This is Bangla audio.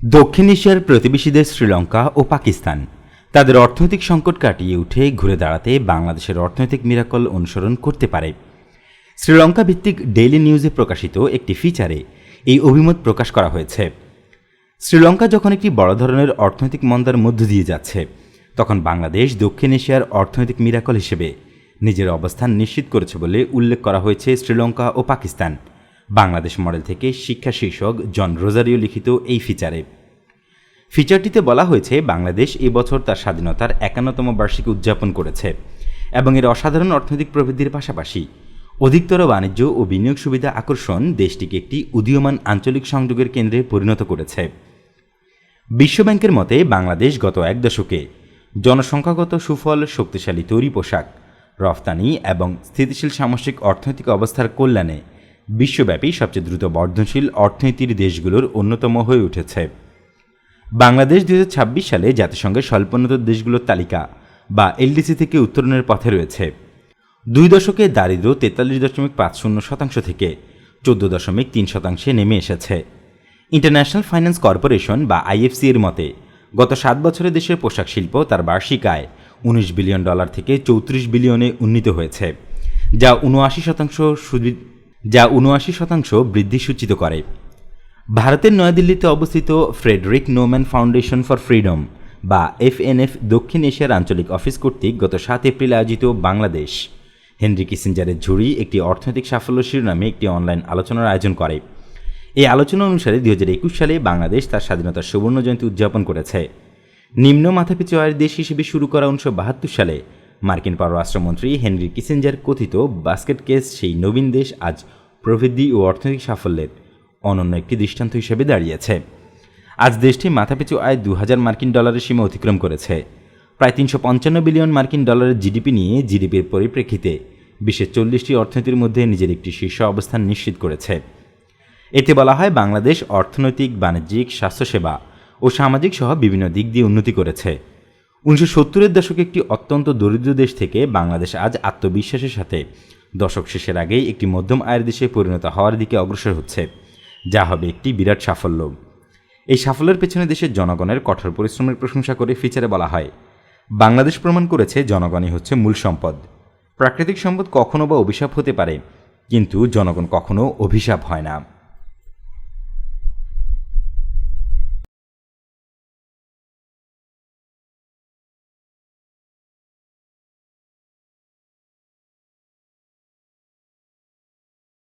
দক্ষিণ এশিয়ার প্রতিবেশী দেশ শ্রীলঙ্কা ও পাকিস্তান। তাদের অর্থনৈতিক সংকট কাটিয়ে উঠে ঘুরে দাঁড়াতে বাংলাদেশের অর্থনৈতিক মিরাকল অনুসরণ করতে পারে। শ্রীলঙ্কা ভিত্তিক ডেইলি নিউজে প্রকাশিত একটি ফিচারে এই অভিমত প্রকাশ করা হয়েছে। শ্রীলঙ্কা যখন একটি বড় ধরনের অর্থনৈতিক মন্দার মধ্য দিয়ে যাচ্ছে, তখন বাংলাদেশ দক্ষিণ এশিয়ার অর্থনৈতিক মিরাকল হিসেবে নিজের অবস্থান নিশ্চিত করেছে বলে উল্লেখ করা হয়েছে শ্রীলঙ্কা ও পাকিস্তান। বাংলাদেশ মডেল থেকে শিক্ষা শীর্ষক জন রোজারিও লিখিত এই ফিচারে। ফিচারটিতে বলা হয়েছে, বাংলাদেশ এবছর তার স্বাধীনতার একান্নতম বার্ষিকী উদযাপন করেছে এবং এর অসাধারণ অর্থনৈতিক প্রবৃদ্ধির পাশাপাশি অধিকতর বাণিজ্য ও বিনিয়োগ সুবিধা আকর্ষণ দেশটিকে একটি উদীয়মান আঞ্চলিক সংযোগের কেন্দ্রে পরিণত করেছে। বিশ্বব্যাংকের মতে, বাংলাদেশ গত এক দশকে জনসংখ্যাগত সুফল, শক্তিশালী তৈরি পোশাক, রফতানি এবং স্থিতিশীল সামষ্টিক অর্থনৈতিক অবস্থার কল্যাণে বিশ্বব্যাপী সবচেয়ে দ্রুত বর্ধনশীল অর্থনীতির দেশগুলোর অন্যতম হয়ে উঠেছে। বাংলাদেশ দু হাজার ছাব্বিশ সালে জাতিসংঘের স্বল্পোন্নত দেশগুলোর তালিকা বা এলডিসি থেকে উত্তরণের পথে রয়েছে। দুই দশকে দারিদ্র্য তেতাল্লিশ দশমিক পাঁচ শূন্য শতাংশ থেকে চোদ্দ দশমিক তিন শতাংশে নেমে এসেছে। ইন্টারন্যাশনাল ফাইন্যান্স কর্পোরেশন বা আইএফসি এর মতে, গত সাত বছরে দেশের পোশাক শিল্প তার বার্ষিক আয় উনিশ বিলিয়ন ডলার থেকে চৌত্রিশ বিলিয়নে উন্নীত হয়েছে, যা উনআশি শতাংশ যা উনআশি শতাংশ বৃদ্ধি সূচিত করে। ভারতের নয়াদিল্লিতে অবস্থিত Friedrich Naumann Foundation for Freedom বা এফএনএফ দক্ষিণ এশিয়ার আঞ্চলিক অফিস কর্তৃক গত সাত এপ্রিল আয়োজিত বাংলাদেশ হেনরি কিসিঞ্জারের ঝুড়ি একটি অর্থনৈতিক সাফল্য শিরোনামে একটি অনলাইন আলোচনার আয়োজন করে। এই আলোচনা অনুসারে দুই হাজার একুশ সালে বাংলাদেশ তার স্বাধীনতার সুবর্ণ জয়ন্তী উদযাপন করেছে। নিম্ন মাথাপিছু আয়ের দেশ হিসেবে শুরু করা উনিশশো বাহাত্তর সালে মার্কিন পররাষ্ট্রমন্ত্রী হেনরি কিসেঞ্জার কথিত বাস্কেট কেস সেই নবীন দেশ আজ প্রবৃদ্ধি ও অর্থনৈতিক সাফল্যের অনন্য একটি দৃষ্টান্ত হিসেবে দাঁড়িয়েছে। আজ দেশটি মাথাপিছু আয় দু হাজার মার্কিন ডলারের সীমা অতিক্রম করেছে। প্রায় তিনশো পঞ্চান্ন বিলিয়ন মার্কিন ডলারের জিডিপি নিয়ে জিডিপির পরিপ্রেক্ষিতে বিশ্বের চল্লিশটি অর্থনীতির মধ্যে নিজের একটি শীর্ষ অবস্থান নিশ্চিত করেছে। এতে বলা হয় বাংলাদেশ অর্থনৈতিক, বাণিজ্যিক, স্বাস্থ্যসেবা ও সামাজিক সহ বিভিন্ন দিক দিয়ে উন্নতি করেছে। উনিশশো সত্তরের দশকে একটি অত্যন্ত দরিদ্র দেশ থেকে বাংলাদেশ আজ আত্মবিশ্বাসের সাথে দশক শেষের আগেই একটি মধ্যম আয়ের দেশে পরিণত হওয়ার দিকে অগ্রসর হচ্ছে, যা হবে একটি বিরাট সাফল্য। এই সাফল্যের পেছনে দেশের জনগণের কঠোর পরিশ্রমের প্রশংসা করে ফিচারে বলা হয়। বাংলাদেশ প্রমাণ করেছে জনগণই হচ্ছে মূল সম্পদ। প্রাকৃতিক সম্পদ কখনো বা অভিশাপ হতে পারে, কিন্তু জনগণ কখনো অভিশাপ হয় না।